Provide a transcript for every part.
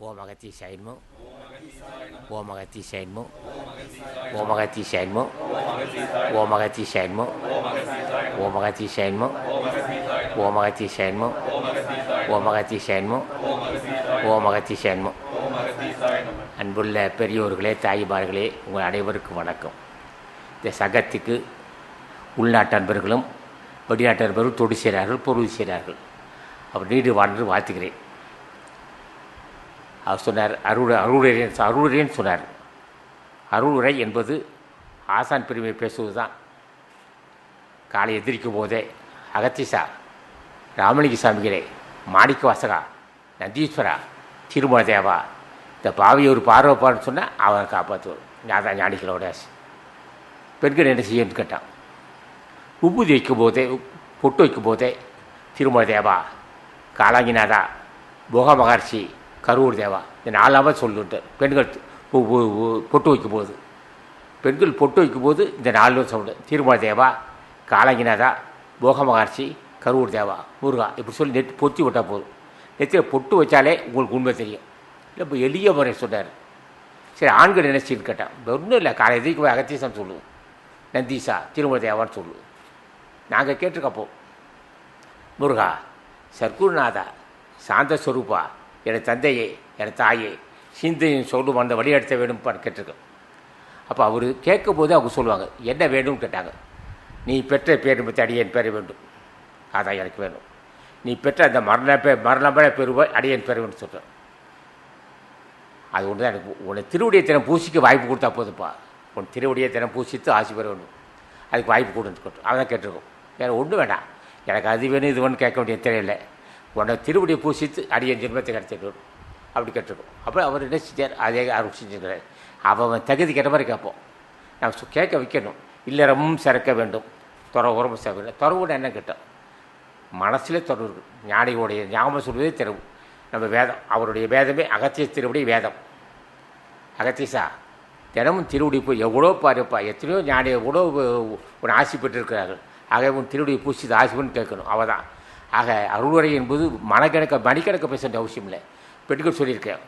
ஓம் அகத்தி சைன்மோ ஓம் அகத்தி சைன்மோ ஓம் அகத்தி சைன்மோ ஓம் அகத்தி சைன்மோ ஓம் அகத்தி சைன்மோ ஓம் அகத்தி சைன்மோ ஓம் அகத்தி சைன்மோ ஓம் அகத்தி சைன்மோ அன்புள்ள பெரியோர்களே தாய்மார்களே உங்கள் அனைவருக்கும் வணக்கம் இந்த சங்கத்துக்கு உள்நாட்டு அன்பர்களும் வெளிநாட்டு அன்பர்களும் தொடு செய்கிறார்கள் பொருள் செய்கிறார்கள் அவர் நீடு வாழ்ந்து வாழ்த்துகிறேன் அவர் சொன்னார் அருள் அருளுரையன் அருளுரையன் சொன்னார். அருளுரை என்பது ஆசான் பெருமை பேசுவது தான். காலை எதிரிக்கும் போதே அகத்திசா ராமலிங்க சாமிகளே மாணிக்க வாசகா நந்தீஸ்வரா திருமண தேவா இந்த பாவி ஒரு பார்வைப்பான்னு சொன்னால் அவனை காப்பாற்றுவார் ஞாதான் ஞானிகளோட பெண்கள் என்ன செய்யணும்னு கேட்டான். உப்புதி வைக்கும் போதே பொட்டு வைக்கும் போதே திருமல தேவா காலாங்கிநாதா போக மகர்ஷி கரூர் தேவா. இந்த நாலாவது சொல்லுன்ட்டு பெண்கள் பொட்டு வைக்கும் போது பெண்கள் பொட்டு வைக்கும் போது இந்த நாலு சொல்லு திருமல தேவா காலங்கிநாதா போக மகர்ஷி கரூர் தேவா முருகா. இப்படி சொல்லி நெட் பொத்தி விட்டால் போதும். நெத்தியில் பொட்டு வச்சாலே உங்களுக்கு உண்மை தெரியும். இல்லை இப்போ எளிய முறை சொன்னார். சரி ஆண்கள் நினைச்சின்னு கேட்டேன். ஒன்றும் இல்லை. காலை எதிர்க்கு போய் அகத்தீசன் சொல்லுவோம். நந்தீசா திருமல தேவான்னு சொல்லுவோம். நாங்கள் கேட்டிருக்கப்போ முருகா சர்க்குருநாதா சாந்த ஸ்வரூபா என் தந்தையே என் தாயே சிந்தையும் சொல்லும் அந்த வழியெடுத்த வேண்டும் கேட்டிருக்கோம் அப்போ அவர் கேட்கும்போது அவங்க சொல்லுவாங்க என்ன வேணும்னு கேட்டாங்க. நீ பெற்ற பேர் பற்றி அடியேன் பெற வேண்டும். அதான் எனக்கு வேணும். நீ பெற்ற அந்த மரண பே மரணபட பெறுவாய் அடியேன் பெற வேண்டும் சொல்கிறேன் அது ஒன்று தான் எனக்கு உன்னை திருவுடைய தினம் பூசிக்க வாய்ப்பு கொடுத்தா போதுப்பா உன் திருவுடைய தினம் பூசித்து ஆசி பெற வேண்டும். அதுக்கு வாய்ப்பு கொடுத்து அதான் கேட்டிருக்கோம். வேறு ஒன்றும் வேண்டாம். எனக்கு அது வேணும் இது வேணும் கேட்க வேண்டிய தெரியலை உன்னை திருவடியை பூசித்து அடியன் ஜென்மத்தை கிடைச்சிட்டு அப்படி கேட்டிருக்கோம். அப்புறம் அவர் என்ன செஞ்சார்? அதே அவர் செஞ்சுக்கிறார் அவன் தகுதி கேட்ட மாதிரி கேட்போம். நம்ம சு- கேட்க வைக்கணும். இல்லறமும் சிறக்க வேண்டும். துறவுறமும் சிறக்க வேண்டும். துறவுன்னு என்ன கேட்டோம்? மனசிலே தொடர் இருக்கு. ஞானிகளுடைய ஞாபகம் சொல்வதே திறவு நம்ம வேதம் அவருடைய வேதமே அகத்திய திருவடி வேதம். அகத்தியசா தினமும் திருவடி போய் எவ்வளோ பாருப்பா. எத்தனையோ ஞானி எவ்வளோ உன் ஆசி பெற்றிருக்கிறார்கள். ஆகவே உன் திருவடியை பூசி ஆசிபன்னு கேட்கணும். அவள் தான் ஆக அருள்வரை என்பது மனக்கணக்க மணிக்கணக்க பேச வேண்டிய அவசியம் இல்லை. பெண்கள் சொல்லியிருக்கேன்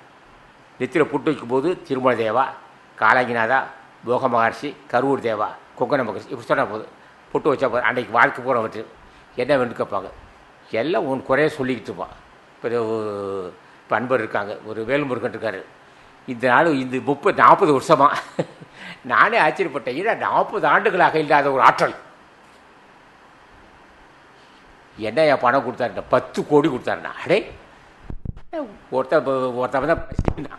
நெத்தியில் புட்டு வைக்கும்போது திருமல தேவா காலாங்கிநாதா போக மகர்ஷி கரூர் தேவா கொங்கன மகர்ஷி இப்படி சொன்னால் போதும். புட்டு வச்சா போதும். அன்றைக்கு வாழ்க்கை போகிறவற்று என்ன வேணும் கேட்பாங்க. எல்லாம் உன் குறைய சொல்லிக்கிட்டு இருப்பான் இப்போ இப்போ அன்பர் இருக்காங்க. ஒரு வேலுமுருகன் இருக்கார். இந்த நாள் இந்த முப்பது நாற்பது வருஷமாக நானே ஆச்சரியப்பட்டேன். ஏன்னா நாற்பது ஆண்டுகளாக இல்லாத ஒரு ஆற்றல். என்னையா பணம் கொடுத்தாருன்னா? பத்து கோடி கொடுத்தாருண்ணா. அடே. ஒருத்தன் ஒருத்தன் தான் சிந்திக்கிறான்.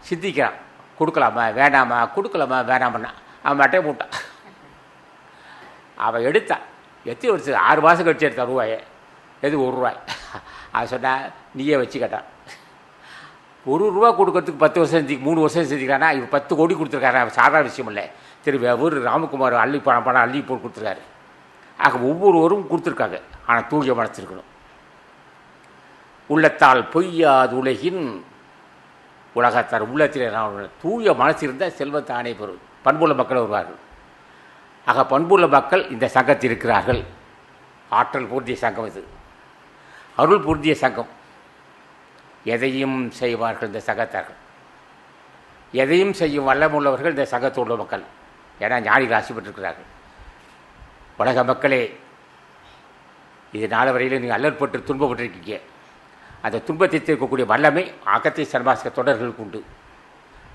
சிந்திக்கிறான். கொடுக்கலாமா? வேணாமா கொடுக்கலாமா? வேணாமண்ணா. அவன் மட்டையை போட்டான். அவன் எடுத்தான். எத்தனை வருஷம்? ஆறு மாதம் கழிச்சு எடுத்தான் ரூபாயை. எது ஒரு ரூபாய்? அவன் சொன்னா நீயே வச்சு கேட்டான். ஒரு ரூபா கொடுக்கறதுக்கு பத்து வருஷம் செஞ்சு மூணு வருஷம் செஞ்சுக்கிறானா இவன் பத்து கோடி கொடுத்துருக்காரு. சாதாரண விஷயம் இல்லை. திரு ஊர் ராமகுமார் அள்ளி பணம் பணம் அள்ளி போட்டு கொடுத்துருக்காரு. ஆக ஒவ்வொருவரும் கொடுத்துருக்காங்க. ஆனால் தூய மனத்திருக்கணும் உள்ளத்தால் பொய்யாது உலகின் உலகத்தார் உள்ளத்தில் நான் தூய மனசு இருந்தால் செல்வத்தானே பெறும். பண்புள்ள மக்கள் வருவார்கள். ஆக பண்புள்ள மக்கள் இந்த சங்கத்தில் இருக்கிறார்கள். ஆற்றல் பூர்த்திய சங்கம் இது. அருள் பூர்த்திய சங்கம். எதையும் செய்வார்கள் இந்த சங்கத்தார்கள். எதையும் செய்யும் வல்லமுள்ளவர்கள் இந்த சங்கத்தில் உள்ள மக்கள். ஏன்னா ஞானிகள் ஆசைப்பட்டிருக்கிறார்கள் உலக மக்களே இது நாள வரையில் நீங்கள் அல்லற்பட்டு துன்பப்பட்டிருக்கீங்க. அந்த துன்பத்தை தீர்க்கக்கூடிய வல்லமை அகத்தை சன்மாசிக்க தொடர்களுக்கு உண்டு.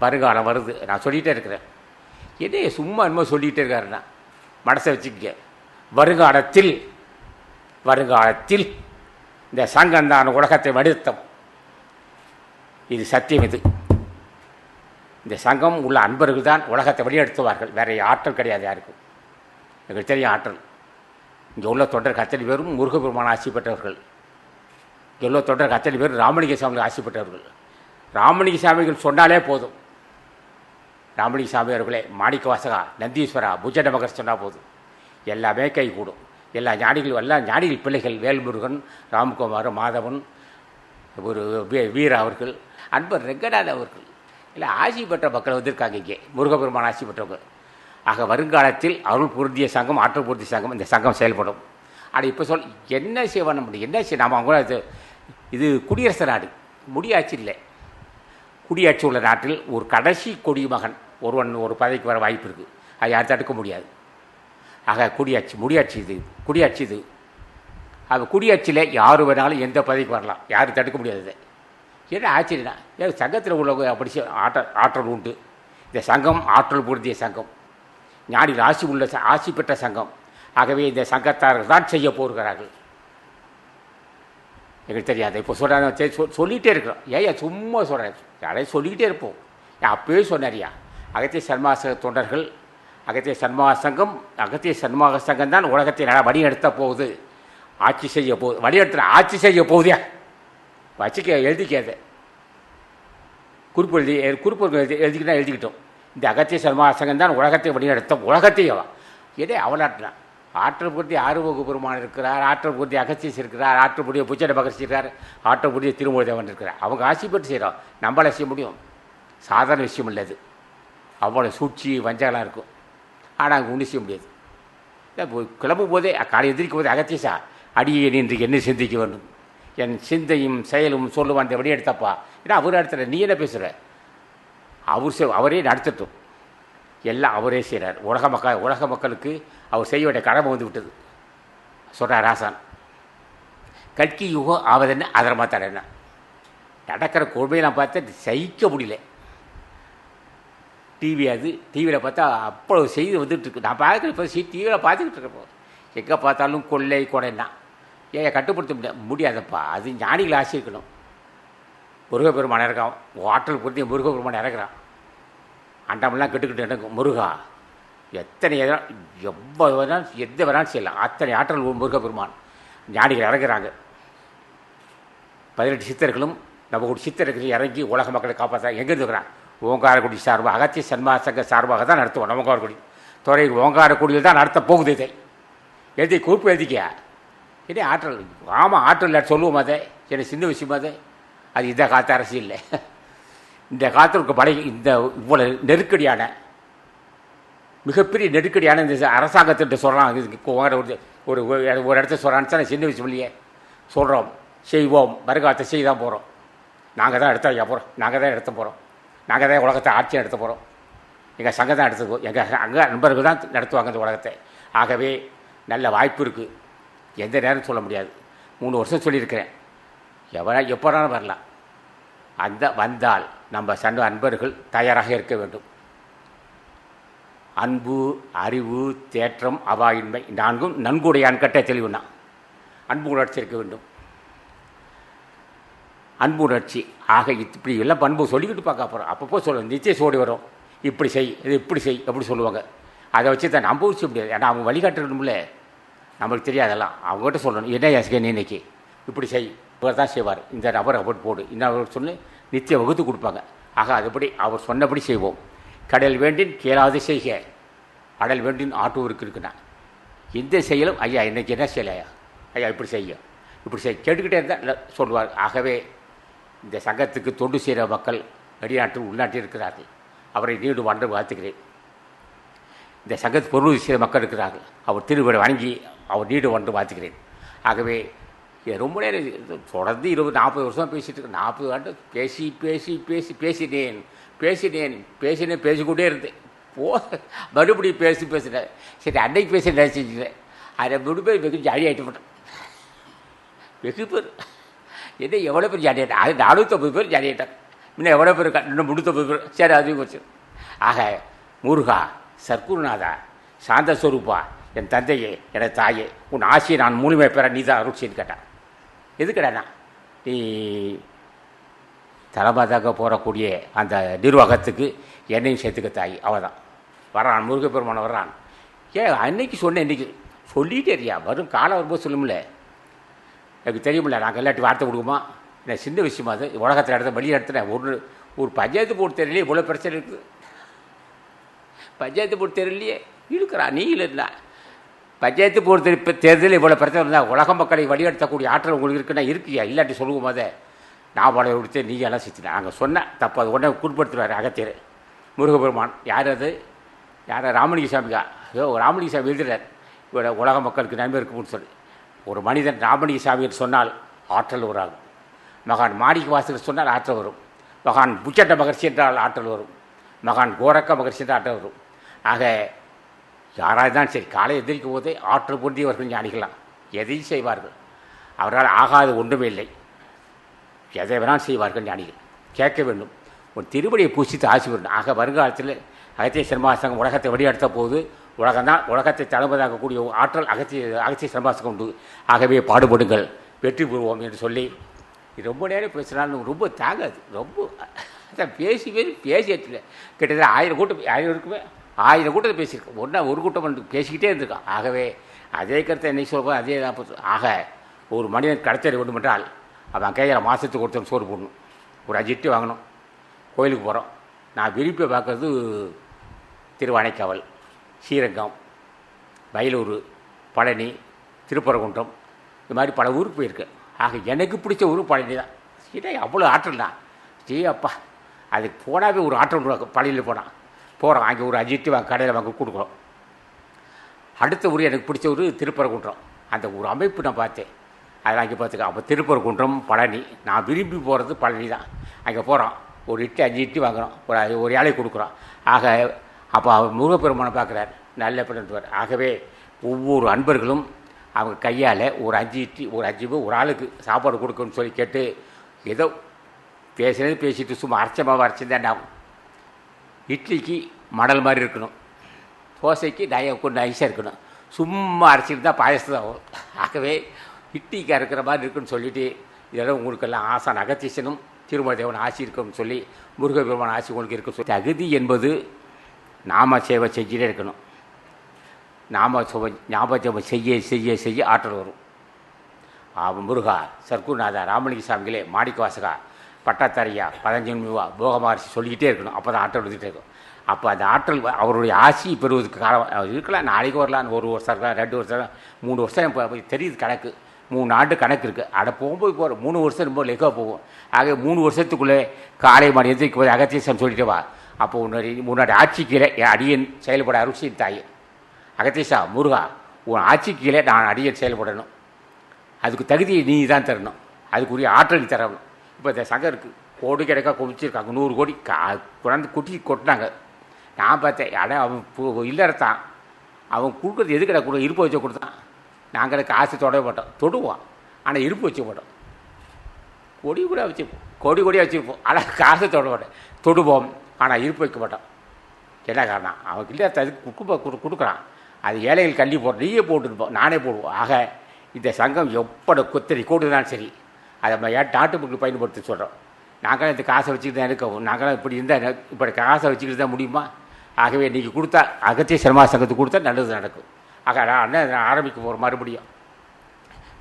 வருங்காலம் வருது. நான் சொல்லிகிட்டே இருக்கிறேன். என்ன சும்மா என்னமோ சொல்லிகிட்டே இருக்காருன்னா மனசை வச்சுக்க வருங்காலத்தில் வருங்காலத்தில் இந்த சங்கம்தான் உலகத்தை வடித்தம் இது சத்தியம் இது. இந்த சங்கம் உள்ள அன்பர்கள் தான் உலகத்தை வழிநடத்துவார்கள். வேற ஆற்றல் கிடையாது யாருக்கும். எங்களுக்கு தெரியும் ஆற்றல். இங்கே உள்ள தொண்டர் அத்தனை பேரும் முருகபெருமான ஆசி பெற்றவர்கள். இங்கே உள்ள தொண்டர் அத்தனை பேர் ராமலிங்க சாமிகள் ஆசி பெற்றவர்கள். ராமலிங்க சாமிகள் சொன்னாலே போதும். ராமலிங்க சாமி அவர்களே மாணிக்க வாசகா நந்தீஸ்வரா புஜன மகர் சொன்னால் போதும். எல்லாமே கைகூடும். எல்லா ஞானிகளும் எல்லா ஞானிகள் பிள்ளைகள் வேல்முருகன் ராம்குமார் மாதவன் ஒரு வீர வீரா அவர்கள் அன்பர் ரெங்கநாத் அவர்கள். இல்லை ஆசி பெற்ற மக்கள் வந்திருக்காங்க இங்கே. முருகபெருமான் ஆசி பெற்றவங்க. ஆக வருங்காலத்தில் அருள் பொருந்திய சங்கம் ஆற்றல் பொருந்திய சங்கம் இந்த சங்கம் செயல்படும். ஆனால் இப்போ சொல் என்ன செய்ய முடியும் என்ன செய்ய நாம் அவங்க இது இது குடியரசு நாடு. முடியாட்சி இல்லை. குடியாட்சி உள்ள நாட்டில் ஒரு கடைசி கொடிமகன் ஒருவன் ஒரு பதவிக்கு வர வாய்ப்பு இருக்குது அது யார் தடுக்க முடியாது. ஆக குடியாட்சி முடியாட்சி இது குடியாட்சி இது. அது குடியாட்சியில் யார் வேணாலும் எந்த பதவிக்கு வரலாம். யாரும் தடுக்க முடியாது இதை. என்ன ஆச்சரியனா ஏன் சங்கத்தில் உள்ளவங்க அப்படி செய்- ஆற்றல் ஆற்றல் உண்டு. இந்த சங்கம் ஆற்றல் பொருந்திய சங்கம். ஞானி ஆசி உள்ள ஆசி பெற்ற சங்கம். ஆகவே இந்த சங்கத்தார்கள் தான் செய்ய போகிறார்கள். எங்களுக்கு தெரியாது. இப்போ சொல்கிறாங்க சொல்லிகிட்டே இருக்கிறோம். ஏயா சும்மா சொல்கிறேன் யாரையும் சொல்லிக்கிட்டே இருப்போம். ஏன் அப்பயே சொன்னாரியா? அகத்திய சன்மாச தொண்டர்கள் அகத்திய சன்மாக சங்கம் அகத்திய சன்மாக சங்கம் தான் உலகத்தை நல்லா வழி எடுத்த போகுது. ஆட்சி செய்ய போகுது வழி ஆட்சி செய்ய போகுதியா வச்சுக்க எழுதிக்காத குறிப்பு எழுதி குறிப்பு எழுதி எழுதிக்கிட்டா எழுதிக்கிட்டோம். இந்த அகத்திய சர்மாசங்கம் தான் உலகத்தை வழிநடத்த உலகத்தையும் இதே அவலாட்டினான் ஆற்றல் பூர்த்தி ஆறுமுக பெருமான் இருக்கிறார் ஆற்றல் பூர்த்தி அகத்தியஸ் இருக்கிறார் ஆற்றல் பூர்த்திய புச்சட பகர்ச்சி இருக்கார் ஆற்றல் பூர்த்திய திருமூலதேவன் இருக்கிறார். அவங்க ஆசி பெற்று செய்கிறோம் நம்மளை செய்ய முடியும். சாதாரண விஷயம் இல்லை அது அவ்வளோ சூழ்ச்சி வஞ்சகலாம் இருக்கும். ஆனால் அங்கே ஒன்றும் செய்ய முடியாது. இல்லை, கிளம்பும் போதே காலை எதிர்க்கும் போதே அகத்தியசா அடியே நின்று என்ன சிந்திக்க வேண்டும்? என் சிந்தையும் செயலும் சொல்லுவான் அந்த வழி எடுத்தப்பா ஏன்னா அவர் இடத்துல நீ என்ன பேசுகிற அவர் செய் அவரே நடத்தட்டும். எல்லாம் அவரே செய்கிறார் உலக மக்கள் உலக மக்களுக்கு அவர் செய்ய வேண்டிய கடமை வந்து விட்டது. சொல்கிறார் ராசான். கட்கி யுகம் ஆவதென்ன? அதரமாக மாத்தாட என்ன நடக்கிற கொடுமையெல்லாம் பார்த்து சகிக்க முடியல. டிவி அது டிவியில் பார்த்தா அவ்வளோ செய்தி வந்துட்டுருக்கு. நான் பார்க்குற இப்போ சீ டிவியில் பார்த்துக்கிட்டு இருப்போம் எங்கே பார்த்தாலும் கொள்ளை கொடைன்னா. ஏன் கட்டுப்படுத்த முடியாது முடியாதப்பா. அது ஞானிகள் ஆசிரியர்களும் முருகப்பெருமான் இறக்கான். ஆற்றல் பொருத்தி முருகப்பெருமான் இறக்குறான். அண்டமெல்லாம் கெட்டுக்கிட்டு நடக்கும். முருகா எத்தனை எதா எவ்வளோ வேணாலும் எந்த வேணாலும் செய்யலாம். அத்தனை ஆற்றல் உள்ள முருகப்பெருமான். ஞானிகள் இறங்குறாங்க பதினெட்டு சித்தர்களும் நம்ம ஒரு சித்தர்கள் இறங்கி உலக மக்களை காப்பாற்ற எங்கே இருக்கிறான் ஓங்காரக்குடி சார்பாக அகத்திய சன்மாசங்க சார்பாக தான் நடத்துவோம். ஓங்காரக்குடி. துறை ஓங்காரக்குடியில் தான் நடத்த போகுது இதை. எழுதி குறிப்பு எழுதிக்கியா? இதே ஆற்றல் ஆமாம் ஆற்றல் சொல்லுவோம் அதை. என்ன சின்ன விஷயம் அதை. அது இந்த காலத்து அரசியல் இல்லை இந்த காலத்தில் இருக்க படை இந்த இவ்வளவு நெருக்கடியான மிகப்பெரிய நெருக்கடியான இந்த அரசாங்கத்திட்ட சொல்கிறான் இதுக்கு ஒரு ஒரு இடத்த சொல்கிறான்னு சின்ன வயசு இல்லையே சொல்கிறோம் செய்வோம். வருகாலத்தை செய்ய தான் போகிறோம் நாங்கள் தான் எடுத்த போகிறோம் நாங்கள் தான் எடுத்த போகிறோம் நாங்கள் தான் உலகத்தை ஆட்சி நடத்த போகிறோம் எங்கள் சங்கம் தான் எடுத்துக்கோ எங்கள் அங்கே நண்பர்கள் தான் நடத்துவாங்க இந்த உலகத்தை. ஆகவே நல்ல வாய்ப்பு இருக்குது எந்த நேரம் சொல்ல முடியாது. மூணு வருஷம் சொல்லியிருக்கிறேன். எவ்வளோ எப்போனாலும் வரலாம். அந்த வந்தால் நம்ம சண்ட அன்பர்கள் தயாராக இருக்க வேண்டும். அன்பு அறிவு தேற்றம் அவாயின்மை நான்கும் நன்குடையான் கட்ட தெளிவுனா அன்பு உணர்ச்சி இருக்க வேண்டும். அன்பு உணர்ச்சி. ஆக இப்படி எல்லாம் பண்பு சொல்லிக்கிட்டு பார்க்க போகிறோம் அப்பப்போ சொல்லுவோம் நிச்சயம் சோடி வரும். இப்படி செய் இது இப்படி செய் அப்படி சொல்லுவாங்க. அதை வச்சு தான் நம்ப வச்சு முடியாது. ஏன்னா அவங்க வழிகாட்டணும்ல நம்மளுக்கு தெரியாதெல்லாம். அவங்ககிட்ட சொல்லணும். என்ன யாசிக்க நீ இன்னைக்கு? இப்படி செய். இவர் தான் செய்வார். இந்த நபர் அப்படி போடு. இன்னொரு சொல்லி நித்திய வகுத்து கொடுப்பாங்க. ஆக அதுபடி அவர் சொன்னபடி செய்வோம். கடல் வேண்டின் கேளாது செய்க. அடல் வேண்டின் ஆட்டூருக்கு இருக்குண்ணா எந்த செயலும் ஐயா இன்றைக்கி என்ன செய்யலையா ஐயா? இப்படி செய்ய. இப்படி செய். கேட்டுக்கிட்டே இருந்தால் சொல்லுவார் ஆகவே இந்த சங்கத்துக்கு தொண்டு செய்கிற மக்கள் வெளிநாட்டில் உள்நாட்டில் இருக்கிறார்கள். அவரை நீடு வாழ்ந்து வாழ்த்துக்கிறேன் இந்த சங்கத்து பொருள் செய்கிற மக்கள் இருக்கிறார்கள். அவர் திருவிழா வணங்கி அவர் நீடு வந்து வாழ்த்துக்கிறேன் ஆகவே ரொம்ப நேரம் இது தொடர்ந்து இருபது நாற்பது வருஷம் பேசிட்டு இருக்கேன் நாற்பது ஆண்டு பேசி பேசி பேசி பேசினேன் பேசினேன் பேசினேன் பேசிக்கொண்டே இருந்தேன். போ மறுபடியும் பேசி பேசினேன் சரி அன்னைக்கு பேசி நினச்சிக்கிறேன் அதை மறுபடியும் வெகு ஜாலி ஆகிட்டு வெகு பேர் என்ன எவ்வளோ பேர் ஜாலி ஆகிட்டேன் அது நானூற்றம்பது பேர் ஜாலி இன்னும் எவ்வளோ பேர் இருக்கா? இன்னும் முந்நூற்றம்பது பேர். சரி அதுவும் போச்சு ஆக முருகா சர்க்குருநாதா சாந்த ஸ்வரூபா என் தந்தையே என் தாயே உன் ஆசையை நான் மூலிமை பெற நீ தான் அருட்சின்னு கேட்டான் எதுக்கடாண்ணா நீ தலைமாதாக போகக்கூடிய அந்த நிர்வாகத்துக்கு என்னையும் சேர்த்துக்க தாய் அவள் தான் வர்றான் முருகப்பெருமான் வர்றான். ஏன் அன்னைக்கு சொன்னேன் இன்னைக்கு சொல்லிகிட்டே இருக்கியா? வரும் காலம் வரும்போது சொல்லும்ல. எனக்கு தெரியுமில்ல நாங்கள் எல்லாட்டி வார்த்தை கொடுக்குமா? நான் சின்ன விஷயமா அது? உலகத்தில் இடத்த வெளியே நடத்தினேன் ஒரு ஒரு பஞ்சாயத்து போர்டு தெரியலையே இவ்வளோ பிரச்சனை இருக்குது. பஞ்சாயத்து போர்டு தெரியலையே இருக்கிறா நீ இல்லை. பஞ்சாயத்து பொறுத்த தேர்தல் தேர்தலில் இவ்வளோ பிரச்சனை இருந்தால் உலக மக்களை வழிநடத்தக்கூடிய ஆற்றல் உங்களுக்கு இருக்குன்னா இருக்கியா? இல்லாட்டி சொல்லுவோம் அதை? நான் வளை கொடுத்து நீ எல்லாம் சித்தினா நாங்கள் சொன்னேன் தப்பு. அது உடனே குறிப்படுத்துவார் அகத்தியர். முருகபெருமான் யார் அது யார்? ராமலிங்க சாமிக்கா ஐயோ ராமலிங்க சாமி எழுதுறார். இவ்வளோ உலக மக்களுக்கு நன்மை இருக்கும்னு சொல்லி. ஒரு மனிதன் ராமலிங்க சாமின்னு சொன்னால் ஆற்றல் உராகும் மகான் மாணிக்க வாசகர் சொன்னால் ஆற்றல் வரும். மகான் புச்சட்ட மகர்ஷி என்றால் ஆற்றல் வரும். மகான் கோரக்க மகர்ஷி என்றால் ஆற்றல் வரும். ஆக யாராக தான் சரி காலை எதிர்க்கும் போதே ஆற்றல் பொருந்தியவர்கள் ஞானிகளாம். எதையும் செய்வார்கள். அவரால் ஆகாத ஒன்றுமே இல்லை. எதை வேணாலும் செய்வார்கள் ஞானிகள். கேட்க வேண்டும். ஒரு திருவடியை பூசித்து ஆசி வேண்டும் ஆக வருங்காலத்தில் அகத்திய சிரமாசங்கம் உலகத்தை வழிநடத்த போது உலகம்தான் உலகத்தை தலைமதாக்கக்கூடிய ஆற்றல் அகத்திய அகத்திய சர்மாசங்கம் உண்டு. ஆகவே பாடுபடுங்கள். வெற்றி பெறுவோம் என்று சொல்லி ரொம்ப நேரம் பேசினாலும் ரொம்ப தாங்காது. ரொம்ப பேசி பேசி பேசி கிட்டத்தட்ட ஆயிரம் கூட்டம் ஆயிரம் இருக்குமே. ஆயிரம் கூட்டத்தை பேசியிருக்கோம். ஒன்றா ஒரு கூட்டம் வந்து பேசிக்கிட்டே இருந்திருக்கான். ஆகவே அதே கருத்தை என்னை சொல்ல அதே தான் ஆக ஒரு மனிதன் கடத்தற வேண்டும் என்றால் அவன் கையில் மாதத்துக்கு ஒருத்தன் சோறு போடணும். ஒரு அஞ்சு இட்டு வாங்கணும். கோயிலுக்கு போகிறோம் நான் விரும்பி பார்க்குறது திருவானைக்காவல் ஸ்ரீரங்கம் வயலூர் பழனி திருப்பரங்குன்றம். இது மாதிரி பல ஊருக்கு போயிருக்கேன். ஆக எனக்கு பிடிச்ச ஊர் பழனி தான். சரி அவ்வளோ ஆற்றல் தான். ஜே அப்பா அதுக்கு போனாவே ஒரு ஆற்றல் உருவாக்கும். பழனியில் போனால் போகிறோம் அங்கே ஒரு அஞ்சு வாங்க கடையில் வாங்க கொடுக்குறோம். அடுத்த ஊர் எனக்கு பிடிச்ச ஊர் திருப்பரங்குன்றம். அந்த ஒரு அமைப்பு நான் பார்த்தேன். அதை அங்கே பார்த்துக்க அப்போ திருப்பரங்குன்றம் பழனி. நான் விரும்பி போகிறது பழனி தான் அங்கே போகிறோம் ஒரு இட்டு அஞ்சு இட்டு வாங்குறோம். ஒரு ஒரு ஏழை கொடுக்குறோம். ஆக அப்போ அவர் முருகப்பெருமானை பார்க்குறாரு. நல்ல பண்ணுவார் ஆகவே ஒவ்வொரு அன்பர்களும் அவங்க கையால் ஒரு அஞ்சு இட்டி ஒரு அஞ்சு ஒரு ஆளுக்கு சாப்பாடு கொடுக்கணும்னு சொல்லி கேட்டு ஏதோ பேசுனது பேசிட்டு சும்மா அரைச்சமாக அரைச்சிருந்தேன் நான் இட்லிக்கு மடல் மாதிரி இருக்கணும். தோசைக்கு நய கொஞ்சம் நைஸாக இருக்கணும். சும்மா அரைச்சிட்டு தான் பாயசம் தான் ஆகும். ஆகவே இட்லிக்கு அறுக்கிற மாதிரி இருக்குன்னு சொல்லிட்டு இதெல்லாம் உங்களுக்கெல்லாம் ஆசை. அகத்தீசனும் திருமண தேவன் ஆசி இருக்கும்னு சொல்லி முருகபெருமான் ஆசி உங்களுக்கு இருக்க சொல்லி. தகுதி என்பது நாம சேவை செஞ்சுட்டே இருக்கணும். நாம சுவை ஞாபகம் செய்ய செய்ய செய்ய ஆற்றல் வரும். ஆ முருகா சர்க்குநாதா ராமலிங்க சாமிகளே மாணிக்க வாசகா பட்டாத்தாரியா பதஞ்சன்மிவா போகமகர்ஷி சொல்லிக்கிட்டே இருக்கணும். அப்போ தான் ஆற்றல் வந்துகிட்டே இருக்கும். அப்போ அந்த ஆற்றல் அவருடைய ஆசி பெறுவதற்கு காலம் இருக்கலாம். நாளைக்கு வரலாம் ஒரு வருஷம் இருக்கலாம் ரெண்டு வருஷம் மூணு வருஷம் இப்போ தெரியுது கணக்கு. மூணு ஆண்டு கணக்கு இருக்குது அட போகும்போது போகிற மூணு வருஷம் ரொம்ப லெக்காக போகும். ஆக மூணு வருஷத்துக்குள்ளே காலை மணி எதிர்க்கு போய் அகத்தீசம் சொல்லிட்டு வா. அப்போ உன்னுடைய உன்னோட ஆட்சி கீழே என் அடியன் செயல்பட அருசியின் தாய். அகத்தீசா முருகா உன் ஆட்சி கீழே நான் அடியன் செயல்படணும். அதுக்கு தகுதியை நீ தான் தரணும். அதுக்குரிய ஆற்றல் தரணும். இப்போ இந்த சங்கம் இருக்குது கோடி கிடைக்கா குவிச்சிருக்காங்க. நூறு கோடி. கா குழந்தை குட்டி கொட்டினாங்க. நான் பார்த்தேன் அட அவன் பு- இல்லறத்தான் அவன் கொடுக்குறது எது கிட்ட கொடு இருப்பு வச்சு கொடுத்தான். நாங்கள் காசு தொடவே மாட்டோம். தொடுவோம் ஆனால் இருப்பு வச்சு மாட்டோம். கொடி கூட வச்சுருப்போம் கொடி கொடியாக வச்சுருப்போம் ஆனால் காசு தொட மாட்டோம். தொடுவோம். ஆனால் இருப்பு வைக்க மாட்டோம். என்ன காரணம்? அவன் இல்லை அதுக்கு குடும்ப கொடுக்குறான். அது ஏழைகள் கல்வி போடுற நீயே போட்டுருப்போம் நானே போடுவோம். ஆக இந்த சங்கம் எப்பட கொத்தரி கூடுதான் சரி. அதை நம்ம ஏன் டாட்டு புக்கு பயன்படுத்த சொல்கிறோம் நாங்களும் இந்த காசை வச்சுக்கிட்டு தான் இருக்கோம். நாங்களும் இப்படி இருந்தால் இப்படி காசை வச்சுக்கிட்டு தான் முடியுமா? ஆகவே நீங்கள் கொடுத்தா அகத்திய சிரமா சங்கத்துக்கு கொடுத்தா நல்லது நடக்கும். ஆக நான் நான் ஆரம்பிக்க போகிறோம் மறுபடியும்.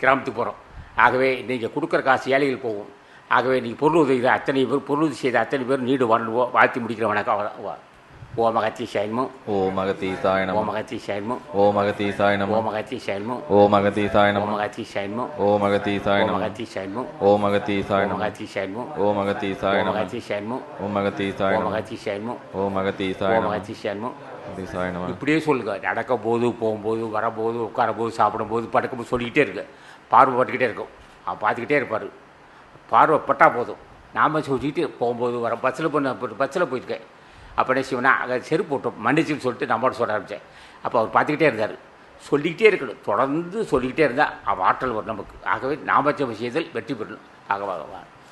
கிராமத்துக்கு போகிறோம் ஆகவே நீங்கள் கொடுக்குற காசு ஏழைகள் போகும். ஆகவே நீங்கள் பொருள் உதவி அத்தனை பேர் பொருள் உதவி செய்த அத்தனை பேர் நீடு வரணும் வாழ்த்தி முடிக்கிற வணக்கம் அவ்வளவுதான். வா. ஓம் அகத்தி சயன்மும் ஓம் அகத்தீசாய நம. ஓம் அகத்தி சயன்மும் ஓம் அகத்தீசாய நம. ஓம் அகத்தி சயன்மும் ஓம் அகத்தீசாய ஓம் நம. ஓம் அகத்தீசாய ஓம் நம. ஓம் அகத்தீசாய ஓம் நம. ஓம் அகத்தீசாய ஓம் நம. ஓம் அகத்தீசாய ஓம் நம. ஓம் அகத்தீசாய ஓம் நம. அகத்தி சயன்மும் அகத்தீசாய நம. இப்படியே சொல்லுங்க. நடக்கும் போது போகும்போது வரும்போது உட்காரும்போது சாப்பிடும்போது படுக்கும்போது சொல்லிக்கிட்டே இருக்கு பார்வை பட்டுக்கிட்டே இருக்கும். அவன் பார்த்துக்கிட்டே இருப்பார். பார்வை பட்டா போதும். நாம சொல்லிட்டு போகும்போது வர பஸ்ஸில் போன பஸ்ஸில் போயிருக்கேன் அப்போ சிவனா அதை செருப்பு போட்டோம் மன்னிச்சுன்னு சொல்லிட்டு நம்மளோட சொல்ல ஆரம்பித்தேன் அப்போ அவர் பார்த்துக்கிட்டே இருந்தார். சொல்லிக்கிட்டே இருக்கணும். தொடர்ந்து சொல்லிக்கிட்டே இருந்தால் ஆற்றல் வரும் நமக்கு. ஆகவே நாமச்ச விஷயத்தில் வெற்றி பெறணும். ஆகவாக